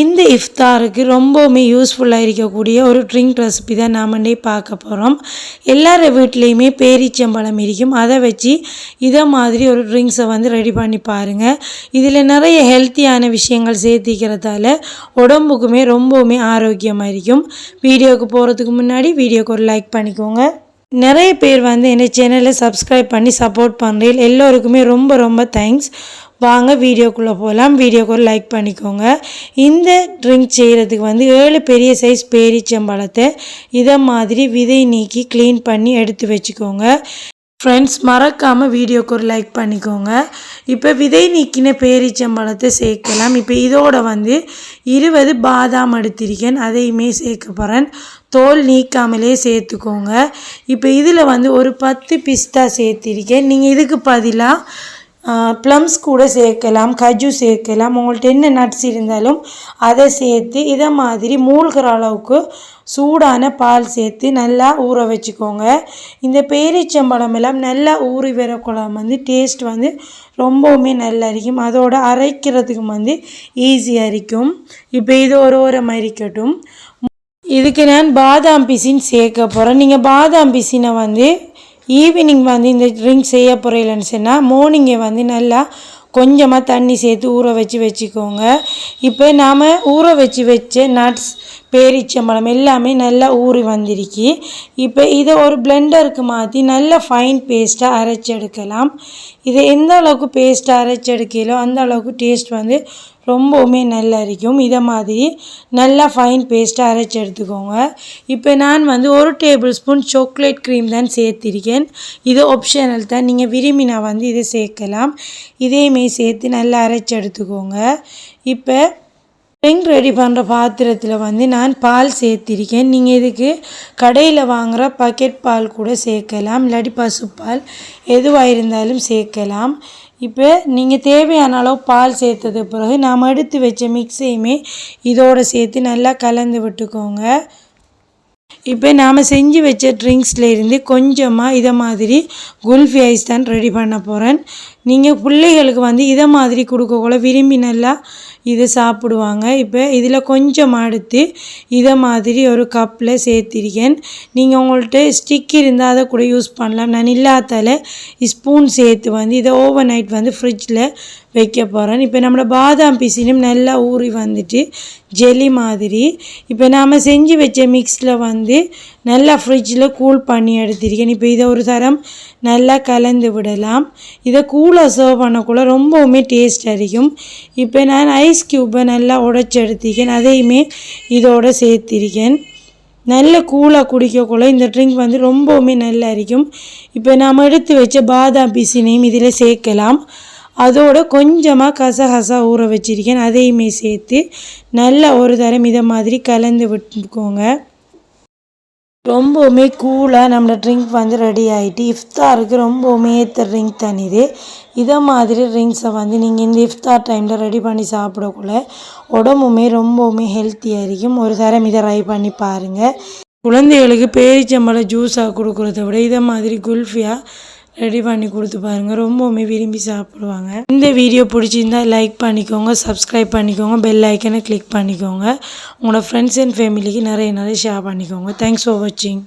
இந்த இஃப்தாருக்கு ரொம்பவுமே யூஸ்ஃபுல்லாக இருக்கக்கூடிய ஒரு ட்ரிங்க் ரெசிபி தான் நாமண்டே பார்க்க போகிறோம் எல்லார் வீட்லேயுமே பேரிச்சம்பழம் இருக்கும். அதை வச்சு இதை மாதிரி ஒரு ட்ரிங்க்ஸை வந்து ரெடி பண்ணி பாருங்கள் இதில் நிறைய ஹெல்த்தியான விஷயங்கள் சேர்த்திக்கிறதால உடம்புக்குமே ரொம்பவுமே ஆரோக்கியமாக இருக்கும். வீடியோவுக்கு போகிறதுக்கு முன்னாடி வீடியோக்கு ஒரு லைக் பண்ணிக்கோங்க. நிறைய பேர் வந்து என்னை சேனலை சப்ஸ்கிரைப் பண்ணி சப்போர்ட் பண்ணுறீங்க எல்லோருக்குமே ரொம்ப ரொம்ப தேங்க்ஸ் வாங்க வீடியோக்குள்ளே போகலாம் வீடியோக்கு ஒரு லைக் பண்ணிக்கோங்க. இந்த ட்ரிங்க் செய்கிறதுக்கு வந்து ஏழு பெரிய சைஸ் பேரிச்சம்பழத்தை இதை மாதிரி விதை நீக்கி க்ளீன் பண்ணி எடுத்து வச்சுக்கோங்க. ஃப்ரெண்ட்ஸ் மறக்காமல் வீடியோக்கு ஒரு லைக் பண்ணிக்கோங்க. இப்போ விதை நீக்கின பேரிச்சம்பழத்தை சேர்க்கலாம். இப்போ இதோட வந்து இருபது பாதாம் எடுத்திருக்கேன். அதையுமே சேர்க்க போகிறேன் தோல் நீக்காமலே சேர்த்துக்கோங்க. இப்போ இதில் வந்து ஒரு பத்து பிஸ்தா சேர்த்திருக்கேன். நீங்கள் இதுக்கு பதிலாக ப்ளம்ஸ் கூட சேர்க்கலாம் கஜு சேர்க்கலாம். உங்கள்கிட்ட என்ன நட்ஸ் இருந்தாலும் அதை சேர்த்து இதை மாதிரி மூழ்கிற அளவுக்கு சூடான பால் சேர்த்து நல்லா ஊற வச்சுக்கோங்க. இந்த பேரிச்சம்பழம் எல்லாம் நல்லா ஊறி வர குழம்பு வந்து டேஸ்ட் வந்து ரொம்பவுமே நல்லா இருக்கும் அதோட அரைக்கிறதுக்கு வந்து ஈஸியாக இருக்கும் இப்போ இது ஒரு ஓரம் இருக்கட்டும். இதுக்கு நான் பாதாம் பிசின் சேர்க்க போகிறேன் நீங்கள் பாதாம் பிசினை வந்து ஈவினிங் வந்து இந்த ட்ரிங்க் செய்ய போகிறீங்கன்னு சொன்னால் மார்னிங்கை வந்து நல்லா கொஞ்சமாக தண்ணி சேர்த்து ஊற வச்சு வச்சுக்கோங்க. இப்போ நாம் ஊற வச்சு வச்ச நட்ஸ் பேரிச்சம்பழம் எல்லாமே நல்லா ஊறி வந்திருக்கு. இப்போ இதை ஒரு பிளெண்டருக்கு மாற்றி நல்ல ஃபைன் பேஸ்ட்டாக அரைச்சி எடுக்கலாம். இதை எந்த அளவுக்கு பேஸ்ட்டாக அரைச்செடுக்கலோ அந்த அளவுக்கு டேஸ்ட் வந்து ரொம்பவுமே நல்லா இருக்கும் இதை மாதிரி நல்லா ஃபைன் பேஸ்ட்டாக அரைச்சி எடுத்துக்கோங்க. இப்போ நான் வந்து ஒரு டேபிள் ஸ்பூன் சாக்லேட் க்ரீம் தான் சேர்த்திருக்கேன். இது ஆப்ஷனல் தான். நீங்கள் விரும்பினா வந்து இதை சேர்க்கலாம். இதையுமே சேர்த்து நல்லா அரைச்சி எடுத்துக்கோங்க. இப்போ ட்ரிங்க் ரெடி பண்ணுற பாத்திரத்தில் வந்து நான் பால் சேர்த்திருக்கேன். நீங்கள் இதுக்கு கடையில் வாங்குகிற பக்கெட் பால் கூட சேர்க்கலாம். இல்லாட்டி பசுப்பால் எதுவாக இருந்தாலும் சேர்க்கலாம். இப்போ நீங்கள் தேவையான அளவு பால் சேர்த்தது பிறகு நாம் எடுத்து வச்ச மிக்ஸையுமே இதோடு சேர்த்து நல்லா கலந்து விட்டுக்கோங்க. இப்போ நாம் செஞ்சு வச்ச ட்ரிங்க்ஸில் இருந்து கொஞ்சமாக இதை மாதிரி குல்ஃபி ஐஸ் தான் ரெடி பண்ண போகிறேன் நீங்கள் பிள்ளைகளுக்கு வந்து இதை மாதிரி கொடுக்கக்குள்ள விரும்பி நல்லா இதை சாப்பிடுவாங்க. இப்போ இதில் கொஞ்சம் அடுத்து இதை மாதிரி ஒரு கப்பில் சேர்த்திருக்கேன். நீங்கள் உங்கள்கிட்ட ஸ்டிக் இருந்தால் அதை கூட யூஸ் பண்ணலாம். நான் இல்லாதால ஸ்பூன் சேர்த்து வந்து இதை ஓவர் நைட் வந்து ஃப்ரிட்ஜில் வைக்க போகிறேன் இப்போ நம்மளோட பாதாம் பிசினும் நல்லா ஊறி வந்துட்டு ஜெல்லி மாதிரி. இப்போ நாம் செஞ்சு வச்ச மிக்ஸில் வந்து நல்லா ஃப்ரிட்ஜில் கூல் பண்ணி எடுத்திருக்கேன். இப்போ இதை ஒரு தரம் நல்லா கலந்து விடலாம். இதை கூலாக சர்வ் பண்ணக்குள்ள ரொம்பவுமே டேஸ்ட் அடிக்கும் இப்போ நான் ஐஸ் க்யூப்பை நல்லா உடச்சி எடுத்திருக்கேன். அதையுமே இதோடு சேர்த்திருக்கேன். நல்ல கூலாக குடிக்கக்குள்ள இந்த ட்ரிங்க் வந்து ரொம்பவுமே நல்லா இருக்கும் இப்போ நாம் எடுத்து வச்ச பாதாம் பிசினையும் இதில் சேர்க்கலாம். அதோட கொஞ்சமாக கசகசா ஊற வச்சுருக்கேன். அதையுமே சேர்த்து நல்லா ஒரு தரம் இதை மாதிரி கலந்து விட்டுக்கோங்க. ரொம்பவுமே கூலாக நம்மளோட ட்ரிங்க் வந்து ரெடி ஆகிட்டு இஃப்தாருக்கு ரொம்பவுமே ஏற்ற ட்ரிங்க் தனிது இதை. மாதிரி ட்ரிங்க்ஸை வந்து நீங்கள் இந்த இஃப்தார் டைமில் ரெடி பண்ணி சாப்பிடக்குள்ள உடம்புமே ரொம்பவுமே ஹெல்த்தியாக இருக்கும். ஒரு தரம் இதை ட்ரை பண்ணி பாருங்கள் குழந்தைகளுக்கு பேரிச்சம்பழம் ஜூஸாக கொடுக்குறத விட இதை மாதிரி குல்ஃபியாக ரெடி பண்ணி கொடுத்து பாருங்கள் ரொம்பவுமே விரும்பி சாப்பிடுவாங்க. இந்த வீடியோ பிடிச்சிருந்தா லைக் பண்ணிக்கோங்க சப்ஸ்கிரைப் பண்ணிக்கோங்க பெல் ஐக்கனை கிளிக் பண்ணிக்கோங்க. உங்களோட ஃப்ரெண்ட்ஸ் அண்ட் ஃபேமிலிக்கு நிறைய நிறைய ஷேர் பண்ணிக்கோங்க. தேங்க்ஸ் ஃபார் வாட்சிங்